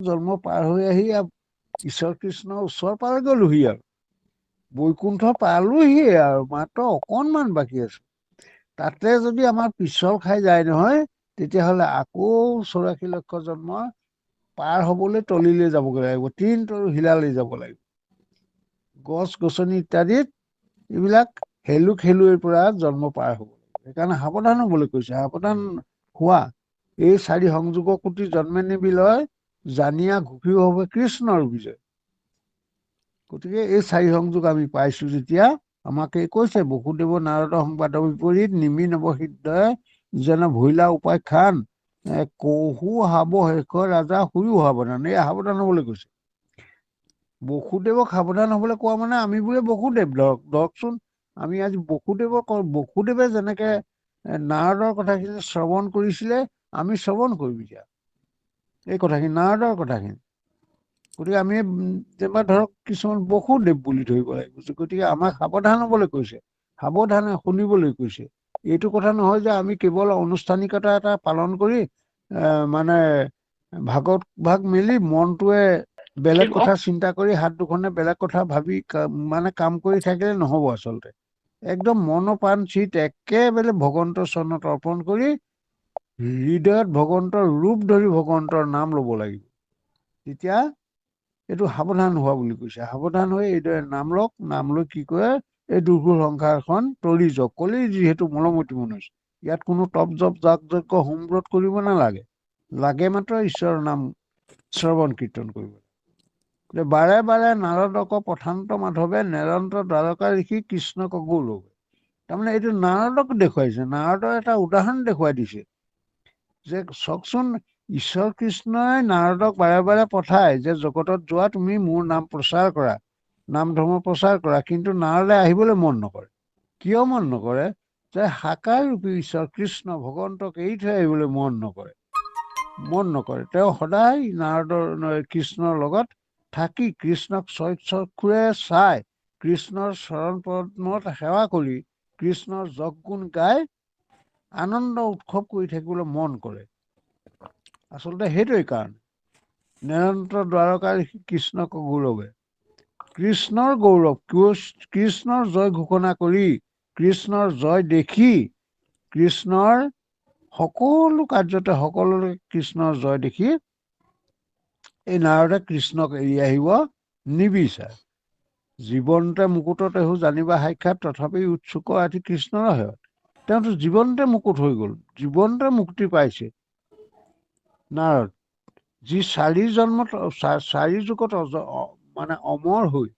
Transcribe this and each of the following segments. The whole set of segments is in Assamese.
জন্ম পাৰ হৈ আহি ঈশ্বৰ কৃষ্ণৰ ওচৰ পাৰ গলোহি আৰু। বৈকুণ্ঠ পালোহি আৰু মাত্ৰ অকণমান বাকী আছে। তাতে যদি আমাৰ পিছল খাই যায় নহয় তেতিয়াহ'লে আকৌ চৌৰাশী লক্ষ জন্ম পাৰ হবলৈ তলিলৈ যাবগৈ লাগিব তিন তৰু শিলালৈ যাব লাগিব। গছ গছনি ইত্যাদিত এইবিলাক খেলু খেলুৱৈৰ পৰা জন্ম পাৰ হ'ব সেইকাৰণে সাৱধান হবলৈ কৈছে। সাৱধান হোৱা। এই চাৰি সংযোগ কোটি জন্মে নিবিলয় জানিয়া ঘুষিও হ'ব কৃষ্ণৰ বিজয় গতিকে এই চাৰি সংযোগ আমি পাইছো যেতিয়া আমাক এই কৈছে বসুদেৱ নাৰদ সংবাদৰ বিপৰীত নিমি নৱসিদ্ধই যেন ভৈলা উপাখ্যান কহু হাব শেষৰ ৰাজা শুইও সাৱধান। এই সাৱধান হবলৈ কৈছে। বসুদেৱক সাৱধান হবলৈ কোৱা মানে আমি বোলে বসুদেৱ ধৰক ধৰকচোন আমি আজি বসুদেৱক বসুদেৱে যেনেকে নাৰদৰ কথাখিনি শ্ৰৱণ কৰিছিলে আমি শ্ৰৱণ কৰিম এতিয়া। এই কথাখিনি নাৰদৰ কথাখিনি। গতিকে আমি যেনিবা ধৰক কিছুমান বসুদেৱ বুলি ধৰিব লাগিব। গতিকে আমাক সাৱধান হবলৈ কৈছে। সাৱধানে শুনিবলৈ কৈছে। এইটো কথা নহয় যে আমি কেৱল আনুষ্ঠানিকতা এটা পালন কৰি মানে ভাগত ভাগ মেলি মনটোৱে বেলেগ কথা চিন্তা কৰি হাত দুখনে বেলেগ কথা ভাবি মানে কাম কৰি থাকিলে নহব আচলতে। একদম মন প্ৰাণ চিত একেবাৰে ভগৱন্তৰ চৰণত অৰ্পণ কৰি হৃদয়ত ভগৱন্তৰ ৰূপ ধৰি ভগৱন্তৰ নাম ল'ব লাগিব। তেতিয়া এইটো সাৱধান হোৱা বুলি কৈছে। সাৱধান হৈ এইদৰে নাম লওক। নাম লৈ কি কৰে? এই দুৰ্ঘুল সংসাৰখন তৰি যাওক। কলেই যিহেতু মলমতি মনুষ্য। ইয়াত কোনো তপ জপ জাক যজ্ঞ হোমব্ৰত কৰিব নালাগে। লাগে মাত্ৰ ঈশ্বৰৰ নাম শ্ৰৱণ কীৰ্তন কৰিব। বাৰে বাৰে নাৰদক প্ৰথান্ত মাধৱে নিৰন্তৰ দ্বাৰকা ঋষি কৃষ্ণক গৌৰৱ তাৰমানে এইটো নাৰদক দেখুৱাইছে। নাৰদৰ এটা উদাহৰণ দেখুৱাই দিছে। যে চাওকচোন ঈশ্বৰ কৃষ্ণই নাৰদক বাৰে বাৰে পঠায় যে জগতত যোৱা তুমি মোৰ নাম প্ৰচাৰ কৰা নাম ধৰ্ম প্ৰচাৰ কৰা কিন্তু নাৰদে আহিবলৈ মন নকৰে। কিয় মন নকৰে? যে সাকাৰ ৰূপী ঈশ্বৰ কৃষ্ণ ভগৱন্তক এৰি থৈ আহিবলৈ মন নকৰে। মন নকৰে। তেওঁ সদায় নাৰদৰ কৃষ্ণৰ লগত থাকি কৃষ্ণক চক্ষুৰে চাই কৃষ্ণৰ চৰণ পদ্মত সেৱা কৰি কৃষ্ণৰ যগ গুণ গাই আনন্দ উৎসৱ কৰি থাকিবলৈ মন কৰে। আচলতে সেইটোৱে কাৰণ। নিৰন্তৰ দ্বাৰকাৰ কৃষ্ণক গৌৰৱে। কৃষ্ণৰ গৌৰৱ কৃষ্ণৰ জয় ঘোষণা কৰি কৃষ্ণৰ জয় দেখি কৃষ্ণৰ সকলো কাৰ্যতে সকলোৰে কৃষ্ণৰ জয় দেখি এই নাৰদে কৃষ্ণক এৰি আহিব নিবিচাৰে। জীৱনতে মুকুটত এহো জানিবা সাক্ষাৎ তথাপি উৎসুক আদি কৃষ্ণৰ হয় তেওঁতো জীৱনতে মুকুট হৈ গ'ল। জীৱনতে মুক্তি পাইছে। নাৰদ যি চাৰি জন্মত চাৰি যুগত মানে অমৰ হৈ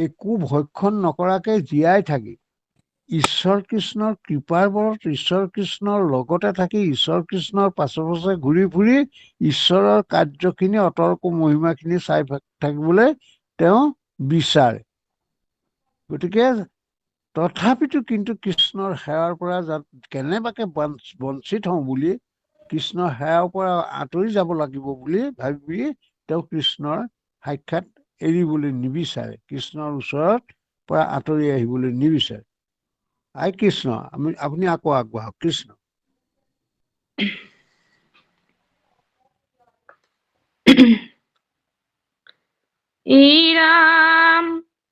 একো ভক্ষণ নকৰাকে জীয়াই থাকি, ঈশ্বৰ কৃষ্ণৰ কৃপাৰ বলত ঈশ্বৰ কৃষ্ণৰ লগতে থাকি ঈশ্বৰ কৃষ্ণৰ পাছে পাছে ঘূৰি ফুৰি ঈশ্বৰৰ কাৰ্যখিনি অতৰ্ক মহিমাখিনি চাই থাকিবলৈ তেওঁ বিচাৰে। গতিকে তথাপিতো কিন্তু কৃষ্ণৰ সেৱাৰ পৰা কেনেবাকে বঞ্চিত হওঁ বুলি কৃষ্ণৰ সেৱাৰ পৰা আঁতৰি যাব লাগিব বুলি ভাবি তেওঁ কৃষ্ণৰ সাক্ষাৎ এৰিবলৈ নিবিচাৰে কৃষ্ণৰ ওচৰত পৰা আঁতৰি আহিবলৈ নিবিচাৰে। আই কৃষ্ণ আমি আপুনি আকৌ আগবঢ়াওক কৃষ্ণ। ইৰাম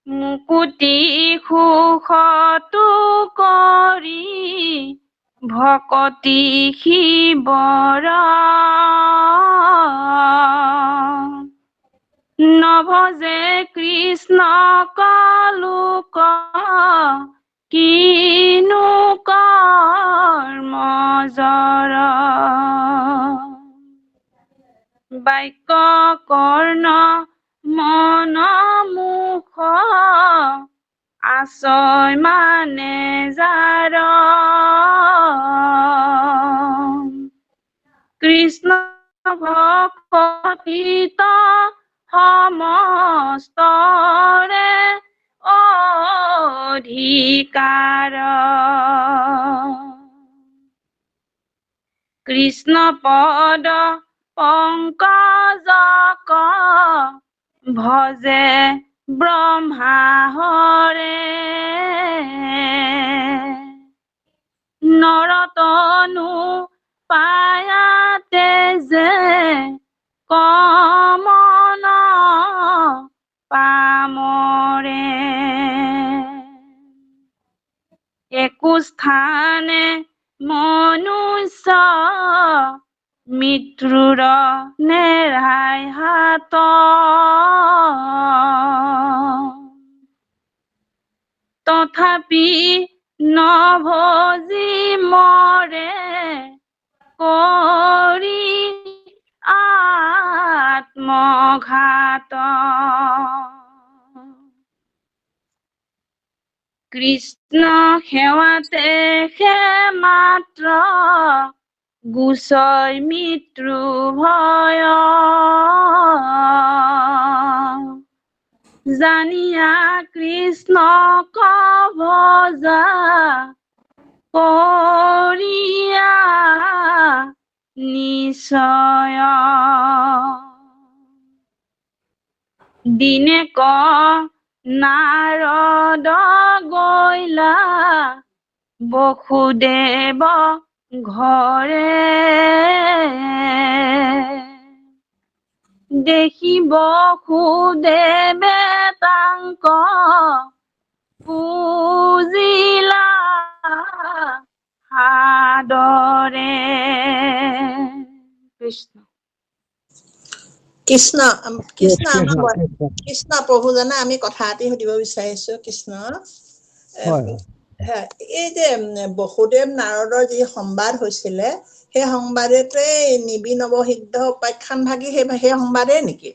মুকুতি সুখতো কৰি ভকতি শিৱৰ নভজে কৃষ্ণ কলোক কিনো কৰ্মজৰ বাক্য কৰ্ণ মন আচয় মানে যাৰ কৃষ্ণ ভক্তিত সমস্তৰে অধিকাৰ কৃষ্ণ পদ পংকজক ভজে ব্ৰহ্মা হৰে নৰতনু পায়াতে যে কমন পামৰে একো স্থানে মনুষ্য মৃত্যুৰ নেৰাই হাত। তথাপি নভজি মৰে কৰি আত্মঘাত। কৃষ্ণ সেৱাতে সে মাত্ৰ গুচয় মৃত্যু ভয়। জানিয়া কৃষ্ণক ভজা কৰিয়া নিশ্চয় দিনে ক নাৰদ গৈলা বসুদেৱ ঘৰে দেখিব সুদেৱে তাংক পূজিলা সাদৰে কৃষ্ণ। কৃষ্ণ আম- কৃষ্ণ আমাৰ কৃষ্ণ, বৰ- কৃষ্ণ। কৃষ্ণ প্ৰভু জানা আমি কথা এটি সুধিব বিচাৰিছো কৃষ্ণ। এ, হয়, হয়, এই যে বসুদেৱ নাৰদৰ যি সংবাদ হৈছিলে সেই সংবাদতে নিবি নৱসিদ্ধ উপাখ্যান ভাগি সেই সেই সংবাদেই নেকি?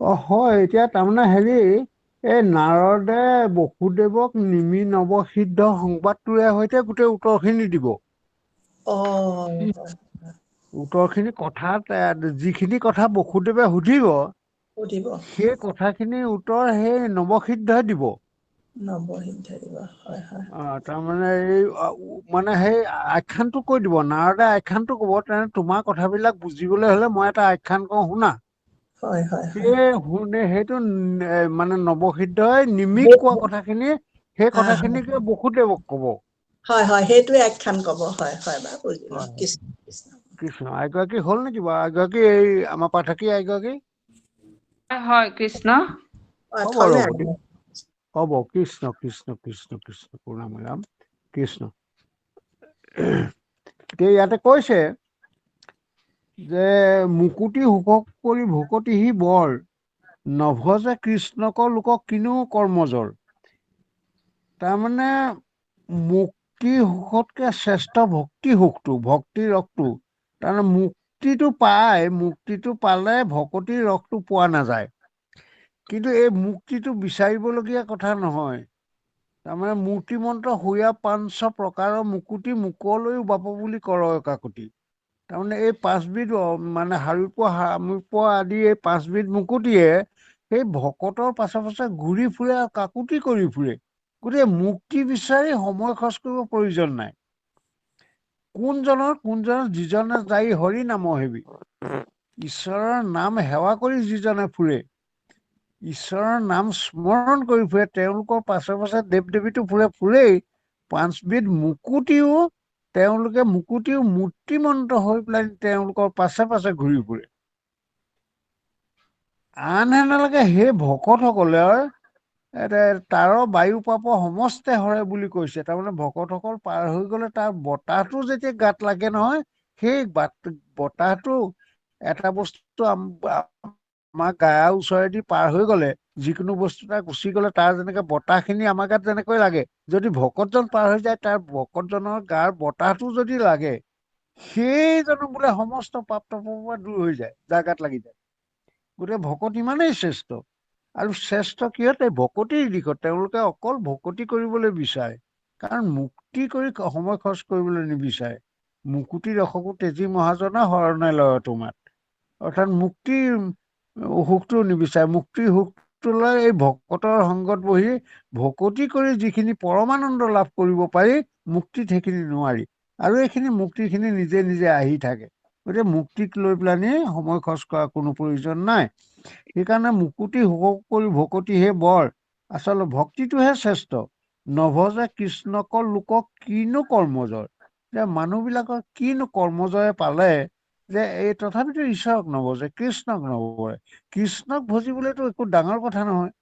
অ হয় এতিয়া তাৰমানে হেৰি এই নাৰদে বসুদেৱক নিমি নৱসিদ্ধ সংবাদটোৰে সৈতে গোটেই উত্তৰখিনি দিব। অ উত্তৰখিনি কথাত এ, যিখিনি কথা বসুদেৱে সুধিব সুধিব। সেই কথাখিনিৰ উত্তৰ সেই নৱসিদ্ধই দিব। হয় হয়। অ, তাৰমানে এই মানে সেই আখ্যানটো কৈ দিব নাৰদে আখ্যানটো ক'ব তেনে তোমাৰ কথাবিলাক বুজিবলৈ হ'লে মই এটা আখ্যান কওঁ শুনা। হয় হয় হয়। সেই শুনে সেইটো মানে নৱসিদ্ধই নিমিক কোৱা কথাখিনি সেই। কথাখিনিকে বসুদেৱক ক'ব। হয় হয় সেইটোৱে আখ্যান কব হয় হয় বাৰু বুজিলো। হয়। কৃষ্ণ কৃষ্ণ। কৃষ্ণ এগৰাকী হ'ল নেকি বাৰু? এগৰাকী এই আমাৰ পাঠকী এগৰাকী হয় কৃষ্ণ। হ'ব ৰ'ব। হ'ব কৃষ্ণ কৃষ্ণ কৃষ্ণ কৃষ্ণ প্ৰণাম ৰাম কৃষ্ণ এতিয়া ইয়াতে কৈছে যে মুকুতি সুখ কৰি ভকতিহি বৰ নভজে কৃষ্ণক লোকক কিনো কৰ্মজৰ। তাৰমানে মুক্তি সুখতকে শ্ৰেষ্ঠ ভক্তি সুখটো ভক্তি ৰসটো তাৰমানে মুক্তিটো পায় মুক্তিটো পালে ভকতিৰ ৰসটো পোৱা নাযায়। কিন্তু এই মুক্তিটো বিচাৰিবলগীয়া কথা নহয়। তাৰমানে মূৰ্তিমন্ত সুয়া পাঞ্চ প্ৰকাৰৰ মুকুতি মুকলৈও বাপ বুলি কৰ কাকতি তাৰমানে এই পাঁচবিধ মানে শাৰূপ শামুপ আদি এই পাঁচবিধ মুকুতিয়ে সেই ভকতৰ পাছে পাছে ঘূৰি ফুৰে আৰু কাকুতি কৰি ফুৰে। গতিকে মুক্তি বিচাৰি সময় খৰচ কৰিব প্ৰয়োজন নাই। কোনজনৰ কোনজনৰ যিজনে যাই হৰি নাম হেবি। ঈশ্বৰৰ নাম সেৱা কৰি যিজনে ফুৰে। ঈশ্বৰৰ নাম স্মৰণ কৰি ফুৰে তেওঁলোকৰ পাছে পাছে দেৱ দেৱীটো ফুৰে ফুৰেই। পাঁচবিধ মুকুতিও তেওঁলোকে মুকুতিও মূৰ্তিমন্ত হৈ পেলাই তেওঁলোকৰ পাছে পাছে ঘূৰি ফুৰে। আনহেনেকে সেই ভকতসকলে এতে তাৰ বায়ু পাপ সমস্তে হৰে বুলি কৈছে। তাৰমানে ভকতসকল পাৰ হৈ গলে তাৰ বতাহটো যেতিয়া গাত লাগে নহয় সেই বতাহটো এটা বস্তু আমাৰ গাৰ ওচৰেদি পাৰ হৈ গলে যিকোনো বস্তু এটা গুচি গলে তাৰ যেনেকে বতাহখিনি আমাৰ গাত যেনেকৈ লাগে। যদি ভকতজন পাৰ হৈ যায় তাৰ ভকতজনৰ গাৰ বতাহটো যদি লাগে সেইজনো বোলে সমস্ত পাপ তাপৰ পৰা দূৰ হৈ যায় যাৰ গাত লাগি যায়। গতিকে ভকত ইমানেই শ্ৰেষ্ঠ। আৰু শ্ৰেষ্ঠ কিহত? ভকতিৰ দিশত। তেওঁলোকে অকল ভকতি কৰিবলৈ বিচাৰে কাৰণ মুক্তি কৰি সময় খৰচ কৰিবলৈ নিবিচাৰে। মুকুতি ৰসকো তেজী মহাজনে শৰণে লয় তোমাক। অৰ্থাৎ মুক্তিৰ সুখটো নিবিচাৰে মুক্তিৰ সুখটো লৈ এই ভকতৰ সংগত বহি ভকতি কৰি যিখিনি পৰমানন্দ লাভ কৰিব পাৰি মুক্তিত সেইখিনি নোৱাৰি। আৰু এইখিনি মুক্তি খিনি নিজে নিজে আহি থাকে। গতিকে মুক্তিক লৈ পেলানি সময় খৰচ কৰা কোনো প্ৰয়োজন নাই। সেইকাৰণে মুকুতি সুখ কৰি ভকতিহে বৰ। আচলতে ভক্তিটোহে শ্ৰেষ্ঠ। নভজে কৃষ্ণক লোকক কিনো কৰ্মজৰ যে মানুহবিলাকৰ কিনো কৰ্মজয়ে পালে যে এই তথাপিতো ঈশ্বৰক নভজে কৃষ্ণক নভজে কৃষ্ণক ভজিবলৈতো একো ডাঙৰ কথা নহয়।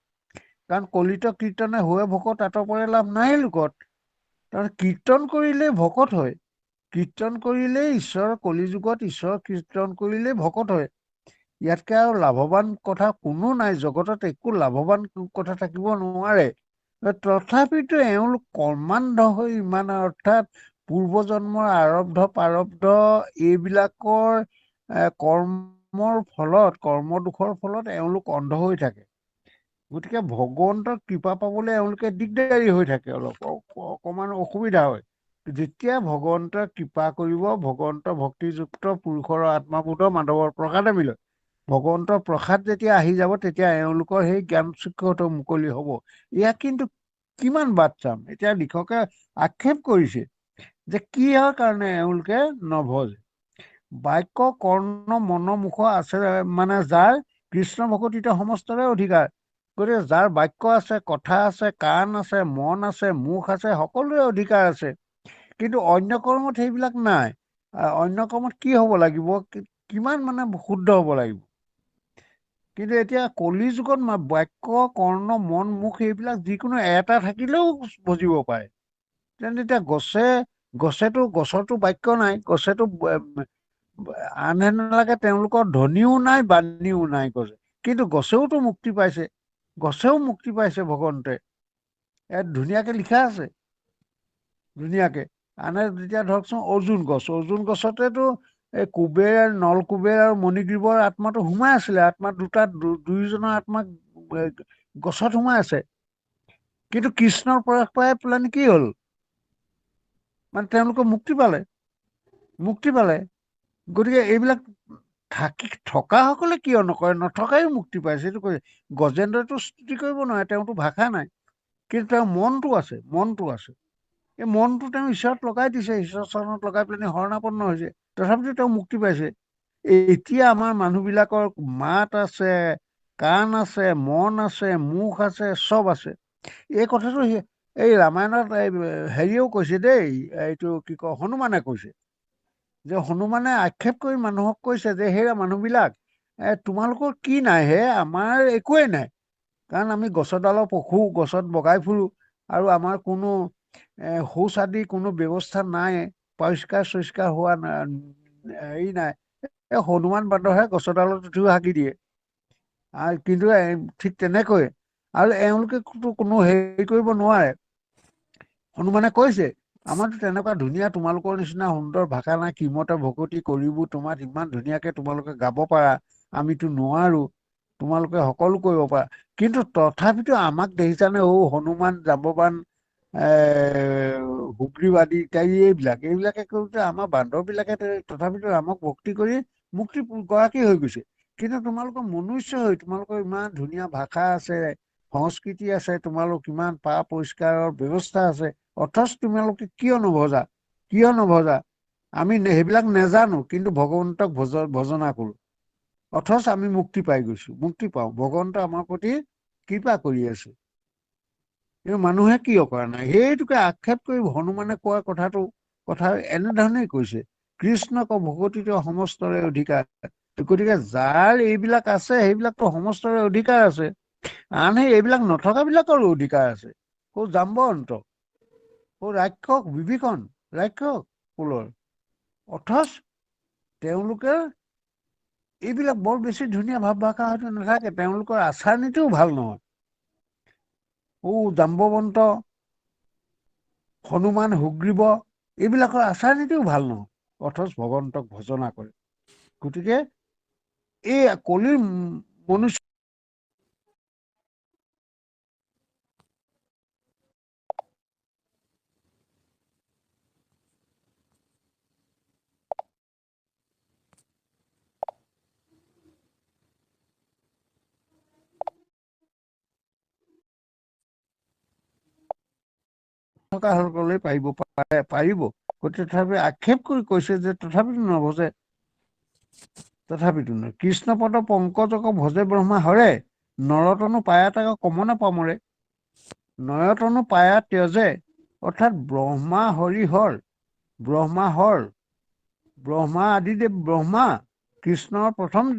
কাৰণ কলিত কীৰ্তনে হৈ ভকত আঁতপৰে লাভ নাই লোকত। তাৰমানে কীৰ্তন কৰিলেই ভকত হয়। কীৰ্তন কৰিলেই ঈশ্বৰৰ কলিযুগত ঈশ্বৰৰ কীৰ্তন কৰিলেই ভকত হয়। ইয়াতকে আৰু লাভৱান কথা কোনো নাই। জগতত একো লাভৱান কথা থাকিব নোৱাৰে। তথাপিতো এওঁলোক কৰ্মান্ধ হৈ ইমান অৰ্থাৎ পূৰ্বজন্মৰ আৰব্ধ প্ৰাৰব্ধ এইবিলাকৰ কৰ্মৰ ফলত কৰ্ম দুখৰ ফলত এওঁলোক অন্ধ হৈ থাকে। গতিকে ভগৱন্তৰ কৃপা পাবলৈ এওঁলোকে দিগদাৰী হৈ থাকে অলপ অ- অকমান অসুবিধা হয়। যেতিয়া ভগৱন্তই কৃপা কৰিব ভগৱন্ত ভক্তিযুক্ত পুৰুষৰ আত্মাবোধ মাধৱৰ প্ৰসাদে মিলয় ভগৱন্তৰ প্ৰসাদ যেতিয়া আহি যাব তেতিয়া এওঁলোকৰ সেই জ্ঞান চক্ষুটো মুকলি হ'ব। ইয়াক কিন্তু কিমান বাট চাম? এতিয়া লিখকে আক্ষেপ কৰিছে। যে কিহৰ কাৰণে এওঁলোকে নভজে? বাক্য কৰ্ণ মন মুখ আছে মানে যাৰ কৃষ্ণ ভকতিত সমস্তৰে অধিকাৰ। গতিকে যাৰ বাক্য আছে কথা আছে কাণ আছে মন আছে মুখ আছে সকলোৰে অধিকাৰ আছে। কিন্তু অন্য কৰ্মত সেইবিলাক নাই। অন্য কৰ্মত কি হ'ব লাগিব? কিমান মানে শুদ্ধ হ'ব লাগিব? কিন্তু এতিয়া কলি যুগত বাক্য কৰ্ণ মন মুখ এইবিলাক যিকোনো এটা থাকিলেও বুজিব পাৰে। তেন্তে এতিয়া গছে গছেতো গছৰতো বাক্য নাই গছেতো আনহে নালাগে তেওঁলোকৰ ধনীও নাই বাণীও নাই গছে। কিন্তু গছেওতো মুক্তি পাইছে গছেও মুক্তি পাইছে ভগৱন্তে। ইয়াত ধুনীয়াকে লিখা আছে ধুনীয়াকে। আনে যেতিয়া ধৰকচোন অৰ্জুন গছ অৰ্জুন গছতেতো এই কুবেৰ নল কুবেৰ আৰু মণিগ্ৰীৱৰ আত্মাটো সোমাই আছিলে আত্মা দুটা দুয়োজনৰ আত্মা গছত সোমাই আছে। কিন্তু কৃষ্ণৰ প্ৰয়াস পাই পেলাই কি হ'ল? মানে তেওঁলোকে মুক্তি পালে। মুক্তি পালে। গতিকে এইবিলাক থাকি থকাসকলে কিয় নকৰে? নথকাইও মুক্তি পাইছে এইটো কৈছে গজেন্দ্ৰটো স্তুতি কৰিব নোৱাৰে তেওঁতো ভাষা নাই। কিন্তু তেওঁৰ মনটো আছে মনটো আছে। এই মনটো তেওঁ ঈশ্বৰত লগাই দিছে ঈশ্বৰৰ চৰণত লগাই পেলাই শৰণাপন্ন হৈছে। তথাপিতো তেওঁ মুক্তি পাইছে। এতিয়া আমাৰ মানুহবিলাকৰ মাত আছে কাণ আছে মন আছে মুখ আছে চব আছে। এই কথাটো এই ৰামায়ণত হেৰিয়েও কৈছে দেই এইটো কি কয় হনুমানে কৈছে। যে হনুমানে আক্ষেপ কৰি মানুহক কৈছে যে হেৰা মানুহবিলাক তোমালোকৰ কি নাই হে? আমাৰ একোৱেই নাই। কাৰণ আমি গছৰডালৰ পশু গছত বগাই ফুৰো আৰু আমাৰ কোনো শৌচ আদি কোনো ব্যৱস্থা নাই পৰিষ্কাৰ চৰিষ্কাৰ হোৱা হেৰি নাই। এই হনুমান বান্দৰহে গছৰডালত উঠিও হাগি দিয়ে। কিন্তু ঠিক তেনেকৈ আৰু এওঁলোকেতো কোনো হেৰি কৰিব নোৱাৰে। হনুমানে কৈছে আমাৰতো তেনেকুৱা ধুনীয়া তোমালোকৰ নিচিনা সুন্দৰ ভাষা নাই কিমতে ভকতি কৰিবোৰ তোমাৰ ইমান ধুনীয়াকে তোমালোকে গাব পাৰা আমিতো নোৱাৰো তোমালোকে সকলো কৰিব পাৰা। কিন্তু তথাপিতো আমাক দেখিছানে ঔ হনুমান সুগ্ৰীব আদি ইত্যাদি এইবিলাক এইবিলাকে কৰোঁতে আমাৰ বান্দৰবিলাকে তথাপিতো আমাক ভক্তি কৰি মুক্তি গৰাকী হৈ গৈছে। কিন্তু তোমালোকৰ মনুষ্য হৈ তোমালোকৰ ইমান ধুনীয়া ভাষা আছে সংস্কৃতি আছে তোমালোক ইমান পা পৰিষ্কাৰৰ ব্যৱস্থা আছে অথচ তোমালোকে কিয় নভজা কিয় নভজা আমি সেইবিলাক নেজানো কিন্তু ভগৱন্তক ভজ ভজনা কৰো। অথচ আমি মুক্তি পাই গৈছো মুক্তি পাওঁ। ভগৱন্ত আমাৰ প্ৰতি কৃপা কৰি আছে। কিন্তু মানুহে কিয় কৰা নাই? সেইটোকে আক্ষেপ কৰি হনুমানে কোৱা কথাটো কথা এনেধৰণেই কৈছে কৃষ্ণক ভগতিত সমস্তৰে অধিকাৰ। গতিকে যাৰ এইবিলাক আছে সেইবিলাকতো সমস্তৰে অধিকাৰ আছে। আনহে এইবিলাক নথকাবিলাকৰো অধিকাৰ আছে। সৌ জাম্বন্ত সৌ ৰাক্ষস বিভীষণ ৰাক্ষস। কুলৰ অথচ তেওঁলোকে এইবিলাক বৰ বেছি ধুনীয়া ভাৱ ভাষা হয়তো নাথাকে তেওঁলোকৰ আচাৰ নীতিও ভালো নহয়। ঔ জাম্বৱন্ত হনুমান সুগ্ৰীৱ এইবিলাকৰ আচাৰ নীতিও ভালো নহয়। অথচ ভগৱন্তক ভজনা কৰে। গতিকে এই কলিৰ ম- মনুষ্য থকা সকলে পাৰিব পাৰে পাৰিব। গতিকে তথাপি আক্ষেপ কৰি কৈছে যে তথাপিতো নভজে। তথাপিতো কৃষ্ণপদ পংকজক ভজে ব্ৰহ্মা হৰে। নৰতনো পায়া তাক কমনে পামৰে। নয়তনো পায়া তেজে অৰ্থাৎ ব্ৰহ্মা হৰি হৰ। ব্ৰহ্মা হৰ। ব্ৰহ্মা আদিদেৱ ব্ৰহ্মা। কৃষ্ণৰ প্ৰথম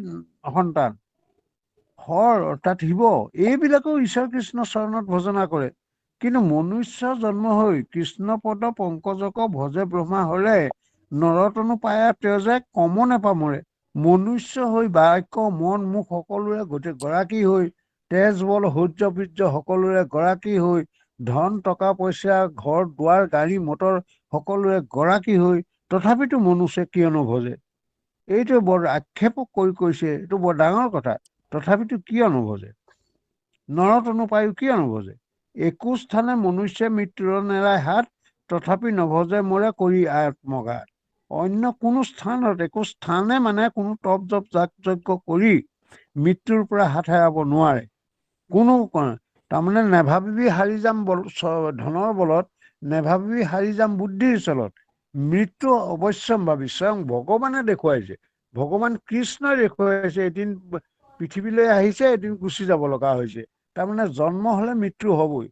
সন্তান। হৰ অৰ্থাৎ শিৱ। এইবিলাকেও ঈশ্বৰ কৃষ্ণ চৰণত ভজনা কৰে। কিন্তু মনুষ্য জন্ম হৈ কৃষ্ণপদ পংকজক ভজে ব্ৰহ্মা হলে নৰতনু পায়া তেওঁ যে কম নেপামৰে। মনুষ্য হৈ বাক্য মন মুখ সকলোৰে গোটেই গৰাকী হৈ তেজ বল সূৰ্য বীৰ্য সকলোৰে গৰাকী হৈ ধন টকা পইচা ঘৰ দুৱাৰ গাড়ী মটৰ সকলোৰে গৰাকী হৈ তথাপিতো মনুষ্যই কিয় নভজে এইটো বৰ আক্ষেপ কৰি কৈছে এইটো বৰ ডাঙৰ কথা। তথাপিতো কিয় নভজে নৰতনু পায়ো কিয় নভজে একো স্থানে মনুষ্যই মৃত্যুৰ নেৰাই হাত তথাপি নভজে মোৰে কৰি আত্মঘাত। অন্য কোনো স্থানত একো স্থানে মানে কোনো তপ জপ জাক যজ্ঞ কৰি মৃত্যুৰ পৰা হাত হেৰাব নোৱাৰে। কোনো তাৰমানে নেভাবিবি হাৰি যাম বল ধনৰ বলত নেভাবিবি হাৰি যাম বুদ্ধিৰ চলত। মৃত্যু অৱশ্যম্ভাৱী স্বয়ং ভগৱানে দেখুৱাইছে। ভগৱান কৃষ্ণই দেখুৱাইছে এদিন পৃথিৱীলৈ আহিছে এদিন গুচি যাব লগা হৈছে। তাৰমানে জন্ম হলে মৃত্যু হবই।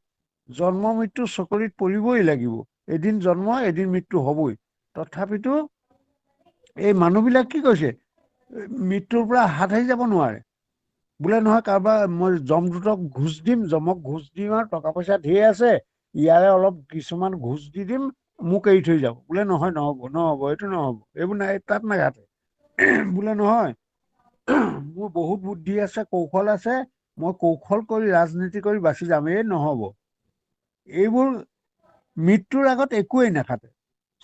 জন্ম মৃত্যু চকৰিত পৰিবই লাগিব। এদিন জন্ম এদিন মৃত্যু হবই। তথাপিতো এই মানুহবিলাক কি কৈছে? মৃত্যুৰ পৰা হাত সাৰি যাব নোৱাৰে। বোলে নহয় কাৰোবাৰ মই যমদূতক ঘোচ দিম যমক ঘোচ দিম আৰু টকা পইচা ধেৰ আছে ইয়াৰে অলপ কিছুমান ঘোচ দি দিম মোক এৰি থৈ যাব। বোলে নহয় নহ'ব নহ'ব এইটো নহ'ব। এইবোৰ নাই তাত নাগাটে বোলে নহয় মোৰ বহুত বুদ্ধি আছে কৌশল আছে মই কৌশল কৰি ৰাজনীতি কৰি বাচি যাম এই নহ'ব। এইবোৰ মৃত্যুৰ আগত একোৱেই নাখাতে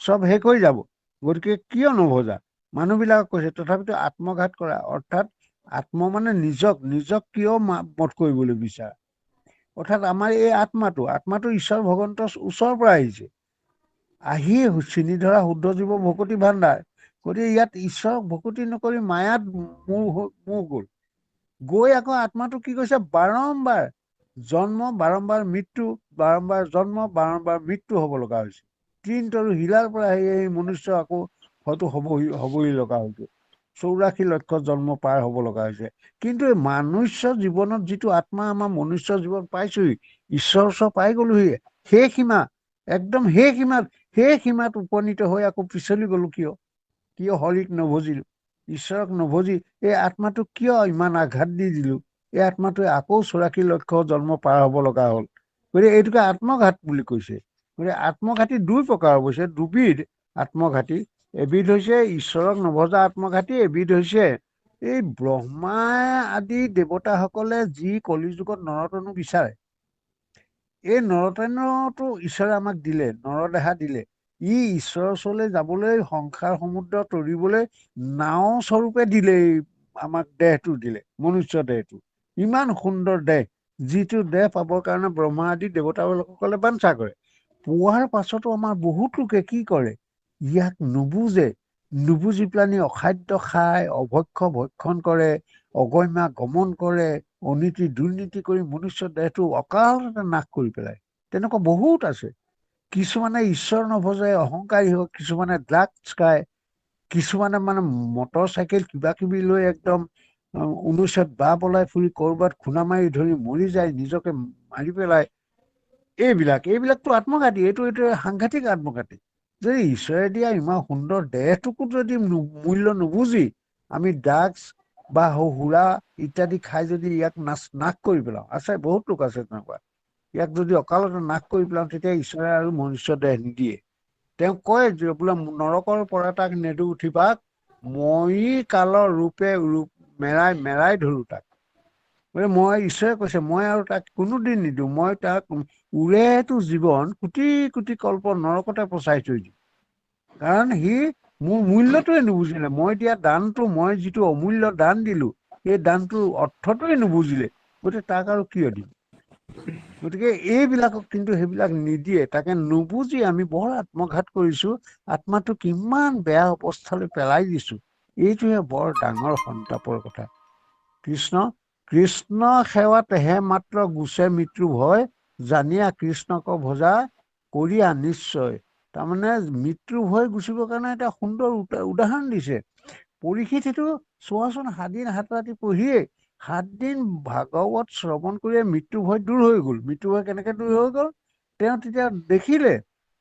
চব শেষ হৈ যাব। গতিকে কিয় নভজা? মানুহবিলাকক কৈছে তথাপিতো আত্মঘাত কৰা অৰ্থাৎ আত্ম মানে নিজক নিজক কিয় মা- বধ কৰিবলৈ বিচাৰা? অৰ্থাৎ আমাৰ এই আত্মাটো আত্মাটো ঈশ্বৰ ভগৱন্তৰ ওচৰৰ পৰা আহিছে। আহি চিনি ধৰা শুদ্ধ জীৱ ভকতি ভাণ্ডাৰ। গতিকে ইয়াত ঈশ্বৰক ভকতি নকৰি মায়াত মোৰ মোৰ গ'ল। গৈ আকৌ আত্মাটো কি কৈছে? বাৰম্বাৰ জন্ম বাৰম্বাৰ মৃত্যু বাৰম্বাৰ জন্ম বাৰম্বাৰ মৃত্যু হ'ব লগা হৈছে। তৃণতৰু শিলাৰ পৰা আহি আহি মনুষ্য আকৌ হয়তো হ'বহি হ'বহি লগা হৈছে। চৌৰাশী লক্ষ জন্ম পাৰ হ'ব লগা হৈছে। কিন্তু এই মনুষ্য জীৱনত যিটো আত্মা আমাৰ মনুষ্য জীৱন পাইছোহি ঈশ্বৰৰ ওচৰ পাই গলোহি সেই সীমা একদম সেই সীমাত সেই সীমাত উপনীত হৈ আকৌ পিছলি গলো কিয়? কিয় হৰিক নভজিলো? ঈশ্বৰক নভজি এই আত্মাটোক কিয় ইমান আঘাত দি দিলো? এই আত্মাটোৱে আকৌ চৌৰাশী লক্ষ জন্ম পাৰ হ'ব লগা হ'ল। গতিকে এইটোকে আত্মঘাত বুলি কৈছে। গতিকে আত্মঘাতী দুই প্ৰকাৰ অৱশ্যে দুবিধ আত্মঘাতী এবিধ হৈছে ঈশ্বৰক নভজা আত্মঘাতী এবিধ হৈছে এই ব্ৰহ্মা আদি দেৱতাসকলে যি কলিযুগত নৰতনু বিচাৰে। এই নৰতন্যটো ঈশ্বৰে আমাক দিলে নৰদেহা দিলে। ই ঈশ্বৰৰ ওচৰলৈ যাবলৈ সংসাৰ সমুদ্ৰ তৰিবলৈ নাও স্বৰূপে দিলে আমাক দেহটো দিলে মনুষ্য দেহটো। ইমান সুন্দৰ দেহ যিটো দেহ পাবৰ কাৰণে ব্ৰহ্মা আদি দেৱতাসকলে বাঞ্ছা কৰে। পোৱাৰ পাছতো আমাৰ বহুত লোকে কি কৰে ইয়াক নুবুজে। নুবুজি পেলানি অখাদ্য খায় অভক্ষ ভক্ষণ কৰে অগম্যা গমন কৰে অনীতি দুৰ্নীতি কৰি মনুষ্য দেহটো অকালতে নাশ কৰি পেলায়। তেনেকুৱা বহুত আছে। কিছুমানে ঈশ্বৰ নভজে অহংকাৰী হয় কিছুমানে ড্ৰাগছ খায় কিছুমানে মানে মটৰ চাইকেল কিবা কিবি লৈ একদম ঊনৈছত বাহ পলাই ফুৰি ক'ৰবাত খুন্দা মাৰি ধৰি মৰি যায় নিজকে মাৰি পেলায় এইবিলাক এইবিলাকতো আত্মঘাতী এইটো এইটো সাংঘাতিক আত্মঘাতী। যদি ঈশ্বৰে দিয়া ইমান সুন্দৰ দেহটোকো যদি মূল্য নুবুজি আমি ড্ৰাগছ বা সুৰা ইত্যাদি খাই যদি ইয়াক নাচ নাশ কৰি পেলাওঁ। আছে বহুত লোক আছে তেনেকুৱা। ইয়াক যদি অকালতে নাশ কৰি পেলাওঁ তেতিয়া ঈশ্বৰে আৰু মনুষ্য দেহ নিদিয়ে তেওঁ কয় যে বোলে নৰকৰ পৰা তাক নেদু উঠিবাক মই কালৰ ৰূপে ৰূপ মেৰাই মেৰাই ধৰো তাক বোলে মই ঈশ্বৰে কৈছে মই আৰু তাক কোনোদিন নিদিওঁ মই তাক উৰেটো জীৱন কোটি কোটি কল্প নৰকতে পচাই থৈ দিম কাৰণ সি মোৰ মূল্যটোৱে নুবুজিলে মই দিয়া দানটো মই যিটো অমূল্য দান দিলো সেই দানটোৰ অৰ্থটোৱে নুবুজিলে গতিকে তাক আৰু কিয় দিম গতিকে এইবিলাকক কিন্তু সেইবিলাক নিদিয়ে। তাকে নুবুজি আমি বৰ আত্মঘাত কৰিছো আত্মাটো কিমান বেয়া অৱস্থালৈ পেলাই দিছো। এইটোহে বৰ ডাঙৰ সন্তাপৰ কথা। কৃষ্ণ কৃষ্ণ সেৱাতেহে মাত্ৰ গুচে মৃত্যু ভয় জানিয়া কৃষ্ণক ভজা কৰিয়া নিশ্চয়। তাৰমানে মৃত্যু ভয় গুচিবৰ কাৰণে এটা সুন্দৰ উদা- উদাহৰণ দিছে। পৰীক্ষিত সেইটো চোৱাচোন সাতদিন সাত ৰাতি পঢ়িয়ে সাতদিন ভাগৱত শ্ৰৱণ কৰিয়ে মৃত্যু ভয় দূৰ হৈ গ'ল। মৃত্যু ভয় কেনেকে দূৰ হৈ গ'ল? তেওঁ তেতিয়া দেখিলে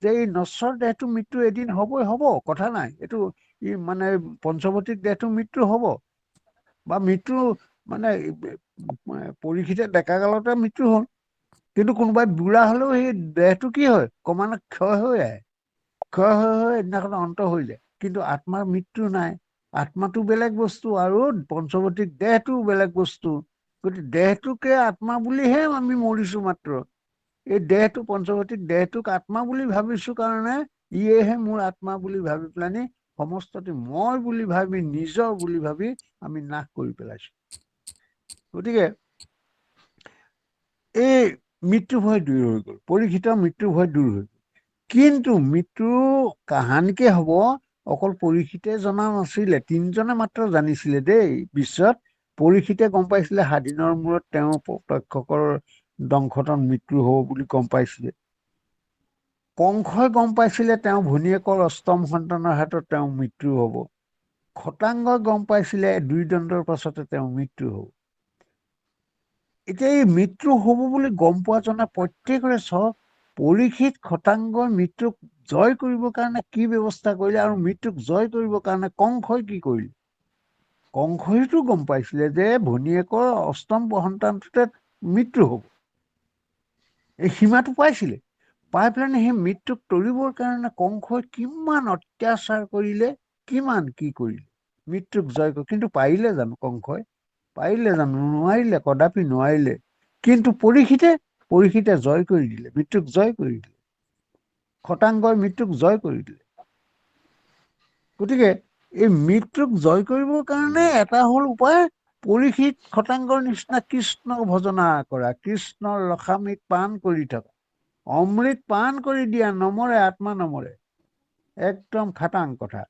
যে এই নশ্বৰ দেহটো মৃত্যু এদিন হ'বই হ'ব কথা নাই। এইটো ই মানে পঞ্চৱতীক দেহটো মৃত্যু হ'ব। বা মৃত্যু মানে পৰীক্ষিতে ডেকা কালতে মৃত্যু হ'ল। কিন্তু কোনোবাই বুঢ়া হ'লেও সেই দেহটো কি হয়? ক্ৰমান্বয়ে ক্ষয় হৈ আহে। ক্ষয় হৈ হৈ এদিনাখন অন্ত হৈ যায়। কিন্তু আত্মাৰ মৃত্যু নাই। আত্মাটো বেলেগ বস্তু আৰু পঞ্চৱতীক দেহটো বেলেগ বস্তু। গতিকে দেহটোকে আত্মা বুলিহে আমি মৰিছো মাত্ৰ। এই দেহটো পঞ্চৱতীক দেহটোক আত্মা বুলি ভাবিছো কাৰণে ইয়েহে মোৰ আত্মা বুলি ভাবি পেলানি সমস্তটি মই বুলি ভাবি নিজৰ বুলি ভাবি আমি নাশ কৰি পেলাইছো। গতিকে এই মৃত্যু ভয় দূৰ হৈ গ'ল পৰীক্ষিত মৃত্যু ভয় দূৰ হৈ গ'ল। কিন্তু মৃত্যু কাহানিকে হ'ব অকল পৰীক্ষিতে জনা নাছিলে তিনিজনে মাত্ৰ জানিছিলে দেই। বিশ্বত পৰীক্ষিতে গম পাইছিলে সাদিনৰ মূৰত তেওঁ প্ৰত্যক্ষকৰ দংশনত মৃত্যু হ'ব বুলি গম পাইছিলে। কংসই গম পাইছিলে তেওঁ ভনীয়েকৰ অষ্টম সন্তানৰ হাতত তেওঁ মৃত্যু হ'ব। খটাংগই গম পাইছিলে দুই দণ্ডৰ পাছতে তেওঁ মৃত্যু হ'ব। এতিয়া এই মৃত্যু হ'ব বুলি গম পোৱা জনা প্ৰত্যেকৰে চব পৰীক্ষিত খটাংগৰ মৃত্যুক জয় কৰিবৰ কাৰণে কি ব্যৱস্থা কৰিলে আৰু মৃত্যুক জয় কৰিবৰ কাৰণে কংসই কি কৰিলে? কংসইতো গম পাইছিলে যে ভনীয়েকৰ অষ্টম সন্তানটোতে মৃত্যু হ'ব। এই সীমাটো পাইছিলে। পাই পেলাই সেই মৃত্যুক তৰিবৰ কাৰণে কংসই কিমান অত্যাচাৰ কৰিলে কিমান কি কৰিলে? মৃত্যুক জয় কৰি কিন্তু পাৰিলে জানো কংসই? পাৰিলে জানো নোৱাৰিলে কদাপি নোৱাৰিলে। কিন্তু পৰীক্ষিতে পৰীক্ষিতে জয় কৰি দিলে মৃত্যুক জয় কৰি দিলে। খটাংগই মৃত্যুক জয় কৰি দিলে। গতিকে এই মৃত্যুক জয় কৰিবৰ কাৰণে এটা হ'ল উপায় পৰীক্ষিত খটাংগৰ নিচিনা কৃষ্ণক ভজনা কৰা কৃষ্ণৰ লখামিক পাণ কৰি থকা। অমৃত পাণ কৰি দিয়া নমৰে আত্মা নমৰে। একদম খাটাং কথা।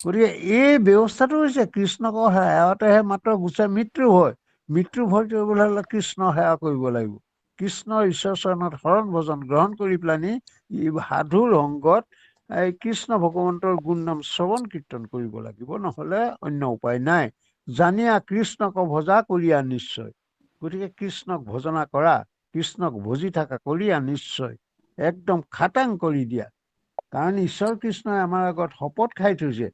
গতিকে এই ব্যৱস্থাটো হৈছে কৃষ্ণকৰ সেৱাতেহে মাত্ৰ গুচাই মৃত্যু হয়। মৃত্যু ভয় কৰিবলৈ হ'লে কৃষ্ণ সেৱা কৰিব লাগিব। কৃষ্ণৰ ঈশ্বৰ চৰণত শৰণ ভজন গ্ৰহণ কৰি পেলানি সাধুৰ সংগত এই কৃষ্ণ ভগৱন্তৰ গুণ নাম শ্ৰৱণ কীৰ্তন কৰিব লাগিব নহ'লে অন্য উপায় নাই। জানিয়া কৃষ্ণক ভজা কৰিয়া নিশ্চয়। গতিকে কৃষ্ণক ভজনা কৰা কৃষ্ণক ভজি থকা কৰিয়া নিশ্চয়। একদম খাটাং কৰি দিয়া। কাৰণ ঈশ্বৰ কৃষ্ণই আমাৰ আগত শপত খাই থৈছে।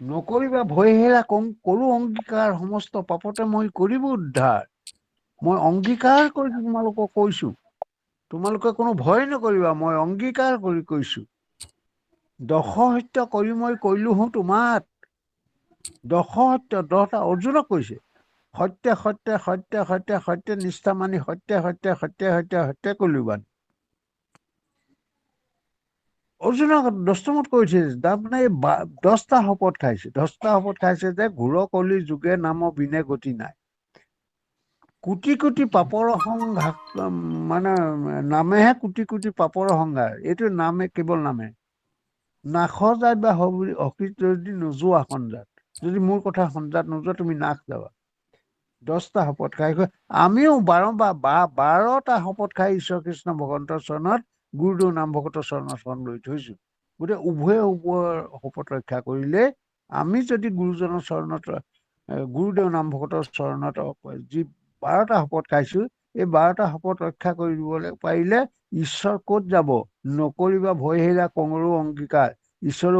নকৰিবা ভয় হেৰা কৰো অংগীকাৰ সমস্ত পাপতে মই কৰিব উদ্ধাৰ। মই অংগীকাৰ কৰি তোমালোকক কৈছো। তোমালোকে কোনো ভয় নকৰিবা মই অংগীকাৰ কৰি কৈছো। দশ সত্য কৰি মই কৰিলো হো তোমাক। দশ সত্য দহটা অৰ্জুনক কৈছে। সত্যে সত্যে সত্যে সত্যে সত্যে নিষ্ঠা মানি সত্যে সত্যে সত্যে সত্যে সত্যে কলো বান অৰ্জুনক দস্তমত কৰিছে তাৰমানে এই দহটা শপত খাইছে। দহটা শপত খাইছে যে ঘূৰ কলি যুগে নাম বিনে গতি নাই। কোটি কোটি পাপৰ সংঘাত মানে নামেহে কোটি কোটি পাপৰ সংঘাৰ এইটো নামে কেৱল নামে। নাসজাত বা হবি- অকৃত যদি নোযোৱা সঞ্জাত যদি মোৰ কথা সঞ্জাত নোযোৱা তুমি নাশ যাবা। দহটা শপত খাই আমিও বাৰম্বাৰ বা বাৰটা শপত খাই ঈশ্বৰ কৃষ্ণ ভগৱন্তৰ চৰণত গুৰুদেৱ নাম ভকতৰ চৰণত শৰণ লৈ থৈছো। গতিকে উভয়ে উভয়ৰ শপত ৰক্ষা কৰিলে আমি যদি গুৰুজনৰ চৰণত গুৰুদেৱ নাম ভকতৰ চৰণত যি বাৰটা শপত খাইছো এই বাৰটা শপত ৰক্ষা কৰিবলৈ পাৰিলে ঈশ্বৰ ক'ত যাব? নকৰিবা ভয় হেৰা কঙৰো অংগীকাৰ। ঈশ্বৰৰ